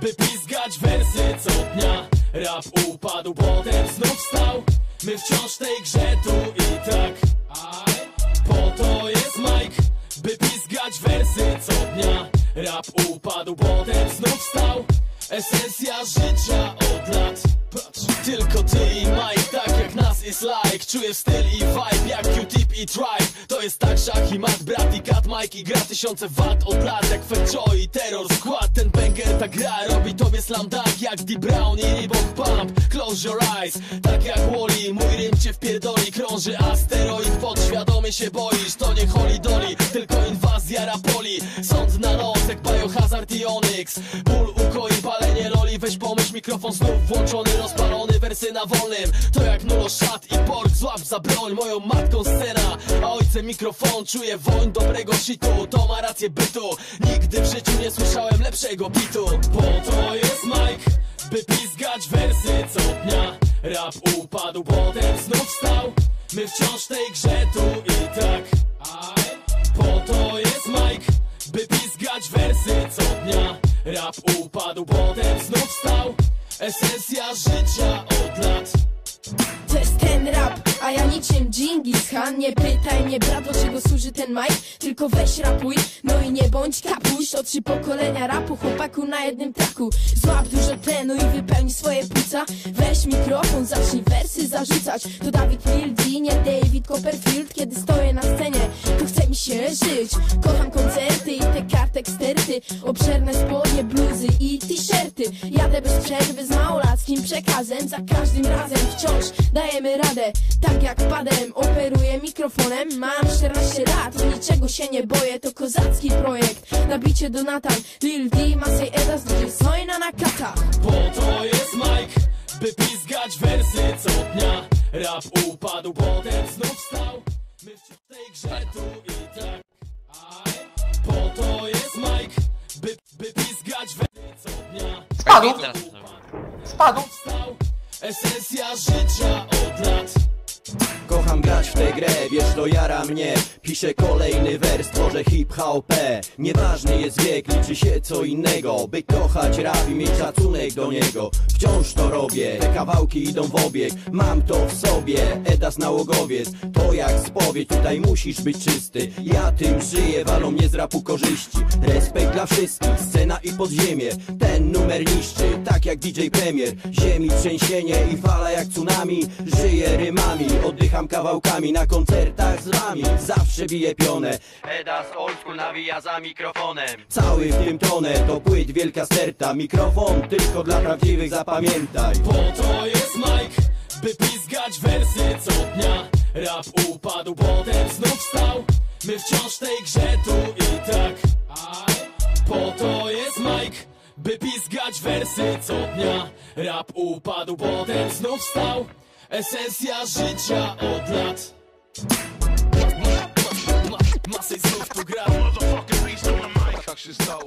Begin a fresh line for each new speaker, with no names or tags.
by pizgać wersy co dnia. Rap upadł, potem znów wstał My wciąż tej grze tu i tak. Po to jest Mike, by pizgać wersy co dnia. Rap upadł, potem znów wstał Esencja życia od lat. Patrz, tylko ty i Mike, tak jak nas jest like. Czuję styl i vibe jak Q-Tip i Tribe To jest tak szach i mat, brat i kat Mike i gra tysiące wat od lat Jak Joe i Terror Skład Ten ta gra robi tobie slam dunk Jak D Brown i Reebok Pump. Close your eyes, tak jak Wally. Mój rym cię wpierdoli, krąży asteroid. Podświadomie się boisz, to nie Holy Dolly Tylko inwazja rapoli. Sąd na noc jak Biohazard i Onyx. Ból ukoi, palenie loli. Weź pomyśl, mikrofon znów włączony Rozpalony, wersy na wolnym. To jak nulo szat za broń, moją matką scena. A ojcem mikrofon, czuję woń dobrego shitu. To ma rację bytu. Nigdy w życiu nie słyszałem lepszego bitu. Po to jest Mike by pizgać wersy co dnia. Rap upadł, potem znów wstał My wciąż tej grze tu i tak. Po to jest Mike by pizgać wersy co dnia. Rap upadł, potem znów wstał Esencja życia
a ja niczym Dżingis Khan Nie pytaj mnie brat, czego służy ten mic Tylko weź rapuj, no i nie bądź kapuś To trzy pokolenia rapu, chłopaku na jednym traku. Złap dużo tlenu i wypełnij swoje płuca. Weź mikrofon, zacznij wersy zarzucać. To Dawid Mildy, nie David Copperfield Kiedy stoję na scenie, to chce mi się żyć. Kocham koncerty i te kartek sterty Obszerne spodnie, bluzy i Jadę bez przerwy z małolackim przekazem Za każdym razem wciąż dajemy radę. Tak jak padem, operuję mikrofonem Mam 14 lat niczego się nie boję To kozacki projekt. Nabicie Donatan, Lil D, Masej Edas, DJ Sojna na kata
Po to jest Mike, by pizgać wersy co dnia Rap upadł, potem znów wstał My w tej grze tu
Spadł, spadł.
Esencja życia od lat.
Kocham grać w tę grę, wiesz to jara mnie. Piszę kolejny wers, tworzę hip-hop. Nieważny jest wiek, liczy się co innego. By kochać rap i mieć szacunek do niego. Wciąż to robię, te kawałki idą w obieg. Mam to w sobie, edas nałogowiec. To jak spowiedź, tutaj musisz być czysty. Ja tym żyję, walą mnie z rapu korzyści. Respekt dla wszystkich, scena i podziemie. Ten numer niszczy, tak jak DJ Premier. Ziemi trzęsienie i fala jak tsunami. Żyję rymami, oddycham kawałkami Na koncertach z wami, zawsze biję pionę. Edas old school nawija za mikrofonem. Cały w tym tonę, to płyt wielka sterta. Mikrofon tylko dla prawdziwych, zapamiętaj.
Po to jest Mike, by pizgać wersy dnia. Rap upadł, potem znów wstał. My wciąż w tej grze tu i tak. Po to jest Mike, by pizgać wersy co dnia. Rap upadł, potem znów wstał. Esencja życia od lat. Masej znów tu gra
Tak się stało,